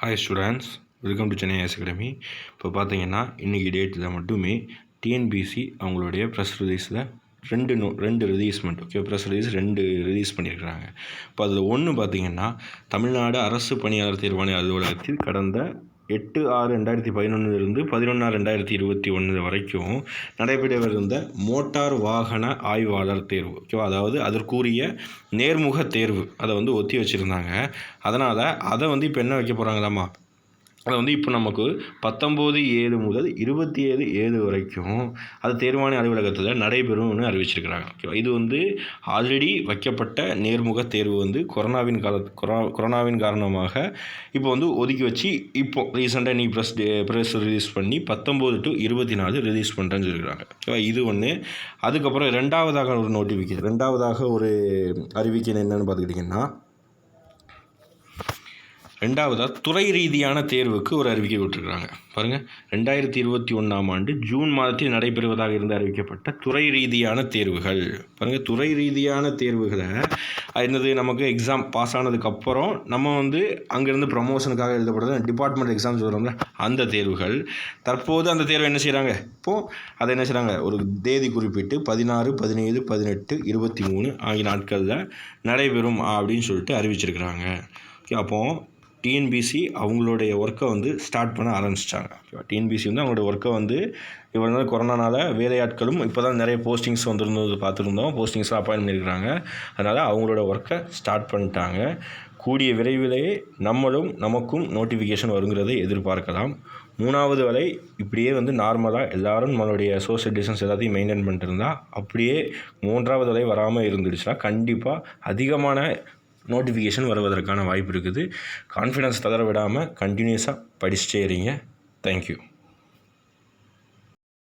Hi students welcome to Chennai IAS academy இப்போ பார்த்தீங்கன்னா இன்றைக்கி டேட்டில் மட்டுமே டிஎன்பிசி அவங்களுடைய ப்ரெஸ் ரிலீஸில் ரெண்டு நோ ரெண்டு ரிலீஸ்மெண்ட் ஓகே ப்ரெஸ் ரிலீஸ் ரெண்டு ரிலீஸ் பண்ணியிருக்கிறாங்க. இப்போ அதில் ஒன்று பார்த்தீங்கன்னா தமிழ்நாடு அரசு பணியாளர் தேர்வாணைய அலுவலகத்தில் கடந்த எட்டு ஆறு ரெண்டாயிரத்தி பதினொன்றுலேருந்து பதினொன்று ரெண்டாயிரத்தி இருபத்தி ஒன்று வரைக்கும் நடைபெறவிருந்த மோட்டார் வாகன ஆய்வாளர் தேர்வு ஓகேவா அதாவது அதற்குரிய நேர்முக தேர்வு அதை வந்து ஒத்தி வச்சுருந்தாங்க. அதனால் அதை வந்து இப்போ என்ன வைக்க போகிறாங்களாமா அதை வந்து இப்போ நமக்கு பத்தொம்போது ஏழு முதல் இருபத்தி ஏழு ஏழு வரைக்கும் அது தேர்வாணி அலுவலகத்தில் நடைபெறும்னு அறிவிச்சிருக்கிறாங்க. ஓகேவா? இது வந்து ஆல்ரெடி வைக்கப்பட்ட நேர்முக தேர்வு வந்து கொரோனாவின் கால கொரோனா கொரோனாவின் காரணமாக இப்போ வந்து ஒதுக்கி வச்சு இப்போ ரீசெண்டாக நீ ப்ரெஸ் ப்ரெஸ் ரிலீஸ் பண்ணி பத்தொம்போது டு இருபத்தி நாலு ரிலீஸ் பண்ணுறேன்னு சொல்லியிருக்காங்க ஓகேவா? இது ஒன்று அதுக்கப்புறம் ரெண்டாவதாக ஒரு நோட்டிஃபிகேஷன் ரெண்டாவதாக ஒரு அறிவிக்கை என்னென்னு பார்த்துக்கிட்டிங்கன்னா ரெண்டாவதாக துறை ரீதியான தேர்வுக்கு ஒரு அறிவிக்கை விட்டுருக்குறாங்க. பாருங்கள் ரெண்டாயிரத்தி இருபத்தி ஒன்றாம் ஆண்டு ஜூன் மாதத்தில் நடைபெறுவதாக இருந்து அறிவிக்கப்பட்ட துறை ரீதியான தேர்வுகள். பாருங்கள் துறை ரீதியான தேர்வுகளை என்னது நமக்கு எக்ஸாம் பாஸ் ஆனதுக்கப்புறம் நம்ம வந்து அங்கேருந்து ப்ரமோஷனுக்காக எழுதப்படுறது டிபார்ட்மெண்ட் எக்ஸாம்ஸ் சொல்கிறோம்ல அந்த தேர்வுகள். தற்போது அந்த தேர்வை என்ன செய்கிறாங்க இப்போது அதை என்ன செய்கிறாங்க ஒரு தேதி குறிப்பிட்டு பதினாறு பதினேழு பதினெட்டு இருபத்தி மூணு ஆகிய நாட்களில் நடைபெறும் அப்படின்னு சொல்லிட்டு அறிவிச்சிருக்கிறாங்க. ஓகே அப்போது டிஎன்பிசி அவங்களுடைய ஒர்க்கை வந்து ஸ்டார்ட் பண்ண ஆரம்பிச்சிட்டாங்க. டிஎன்பிசி வந்து அவங்களோட ஒர்க்கை வந்து இவ்வளோ நாள் கொரோனானால வேலையாட்களும் இப்போ தான் நிறைய போஸ்டிங்ஸ் வந்துருந்தது பார்த்துருந்தோம். போஸ்டிங்ஸ்லாம் அப்பாயின் பண்ணியிருக்கிறாங்க. அதனால் அவங்களோட ஒர்க்கை ஸ்டார்ட் பண்ணிட்டாங்க. கூடிய விரைவிலேயே நம்மளும் நமக்கும் நோட்டிஃபிகேஷன் வருங்கிறதை எதிர்பார்க்கலாம். மூணாவது வரை இப்படியே வந்து நார்மலாக எல்லோரும் நம்மளுடைய சோஷியல் டிஸ்டன்ஸ் எல்லாத்தையும் மெயின்டைன் பண்ணிட்டு இருந்தால் அப்படியே மூன்றாவது வரை வராமல் இருந்துடுச்சுன்னா கண்டிப்பாக அதிகமான நோட்டிஃபிகேஷன் வருவதற்கான வாய்ப்பு இருக்குது. கான்ஃபிடன்ஸ் தளர விடாமல் கண்டினியூஸாக படிச்சுட்டே இருங்க. தேங்க்யூ